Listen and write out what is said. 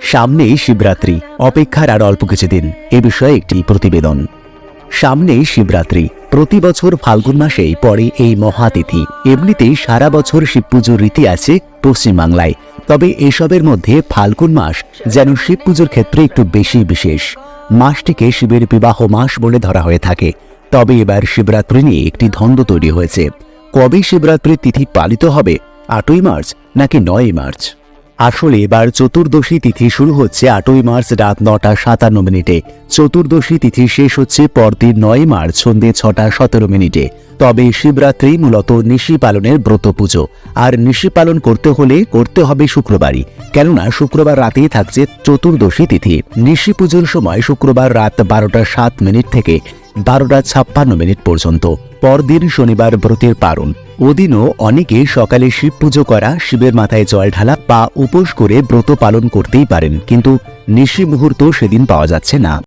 সামনেই শিবরাত্রি। অপেক্ষার আর অল্প কিছুদিন এ বিষয়ে একটি প্রতিবেদন। সামনেই শিবরাত্রি। প্রতি বছর ফাল্গুন মাসেই পড়ে এই মহাতিথি। এমনিতেই সারা বছর শিব পুজোর রীতি আছে পশ্চিমবাংলায়। তবে এসবের মধ্যে ফাল্গুন মাস যেন শিব পুজোর ক্ষেত্রে একটু বেশি বিশেষ। মাসটিকে শিবের বিবাহ মাস বলে ধরা হয়ে থাকে। তবে এবার শিবরাত্রি নিয়ে একটি দ্বন্দ্ব তৈরি হয়েছে। কবে শিবরাত্রির তিথি পালিত হবে? আটই মার্চ নাকি নয়ই মার্চ? আসলে এবার চতুর্দশী তিথি শুরু হচ্ছে আটই মার্চ রাত নটা সাতান্ন মিনিটে। চতুর্দশী তিথি শেষ হচ্ছে পরদিন নয় মার্চ সন্ধে ছটা সতেরো মিনিটে। তবে শিবরাত্রি মূলত নিশি পালনের ব্রত পুজো। আর নিশি পালন করতে হলে করতে হবে শুক্রবারই। কেননা শুক্রবার রাতেই থাকছে চতুর্দশী তিথি। নিশি পুজোর সময় শুক্রবার রাত বারোটা সাত মিনিট থেকে বারোটা ছাপ্পান্ন মিনিট পর্যন্ত। পরদিন শনিবার ব্রতের পারণ। ওদিনও অনেকে সকালে শিব পুজো করা, শিবের মাথায় জল ঢালা, পা উপোস করে ব্রত পালন করতেই পারেন, কিন্তু নিশি মুহূর্ত সেদিন পাওয়া যাচ্ছে না।